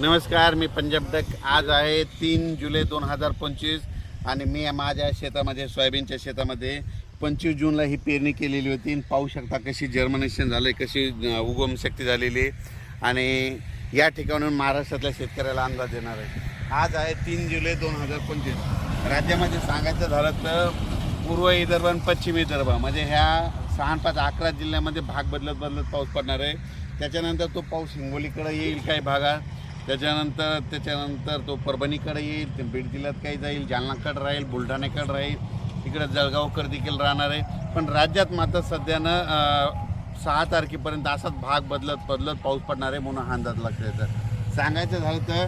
नमस्कार मी पंजाब डक आज आहे तीन जुलै दोन हजार पंचवीस आणि मी माझ्या शेतामध्ये सोयाबीनच्या शेतामध्ये पंचवीस जूनला ही पेरणी केलेली होती. पाहू शकता कशी जर्मनेशन झालं आहे कशी उगम शक्ती झालेली आहे आणि या ठिकाणून महाराष्ट्रातल्या शेतकऱ्याला अंदाज देणार आहे. आज आहे तीन जुलै दोन हजार पंचवीस. राज्यामध्ये सांगायचं झालं तर पूर्व विदर्भ आणि पश्चिम विदर्भ म्हणजे ह्या सहा पाच अकरा जिल्ह्यामध्ये भाग बदलत बदलत पाऊस पडणार आहे. त्याच्यानंतर तो पाऊस हिंगोलीकडे येईल काही भागात. त्याच्यानंतर त्याच्यानंतर तो परभणीकडे येईल ते बीड जिल्ह्यात काही जाईल जालनाकडे राहील बुलढाण्याकडे राहील. इकडे जळगावकर देखील राहणार आहे. पण राज्यात मात्र सध्यानं सहा तारखेपर्यंत असाच भाग बदलत बदलत पाऊस पडणार आहे म्हणून हा अंदाज लक्षात येतं. सांगायचं झालं तर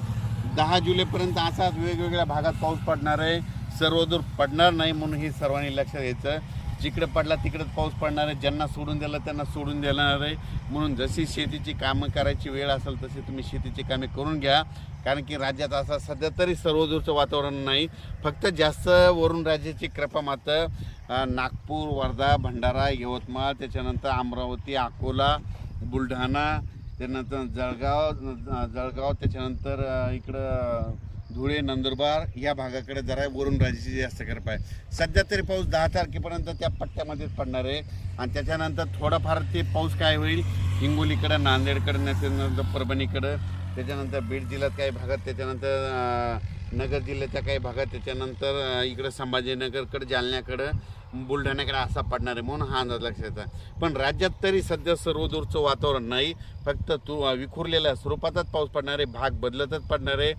दहा जुलैपर्यंत असाच वेगवेगळ्या भागात पाऊस पडणार आहे. सर्वदूर पडणार नाही म्हणून हे सर्वांनी लक्षात घ्यायचं. जिकडं पडला तिकडं पाऊस पडणार आहे. ज्यांना सोडून दिला त्यांना सोडून देणार आहे. म्हणून जशी शेतीची कामं करायची वेळ असेल तशी तुम्ही शेतीची कामे करून घ्या. कारण की राज्यात असं सध्या तरी सर्वदूरचं वातावरण नाही. फक्त जास्त वरून राज्याची कृपा मात्र नागपूर वर्धा भंडारा यवतमाळ त्याच्यानंतर अमरावती अकोला बुलढाणा त्यानंतर जळगाव जळगाव त्याच्यानंतर इकडं धुळे नंदुरबार या भागाकडे जरा वरून राजेची जास्त करप आहे. सध्या तरी पाऊस दहा तारखेपर्यंत त्या पट्ट्यामध्येच पडणार आहे. आणि त्याच्यानंतर थोडाफार ते पाऊस काय होईल? हिंगोलीकडं नांदेडकडं त्याच्यानंतर परभणीकडं. त्याच्यानंतर बीड जिल्ह्यात काही भागात त्याच्यानंतर नगर जिल्ह्याच्या काही भागात त्याच्यानंतर इकडं संभाजीनगरकडं जालन्याकडं बुलढाण्याकडे असा पडणार आहे म्हणून हा अंदाज लक्षात पण राज्यात तरी सध्या सर्वदूरचं वातावरण नाही. फक्त तू विखुरलेल्या स्वरूपातच पाऊस पडणार आहे. भाग बदलतच पडणार आहे.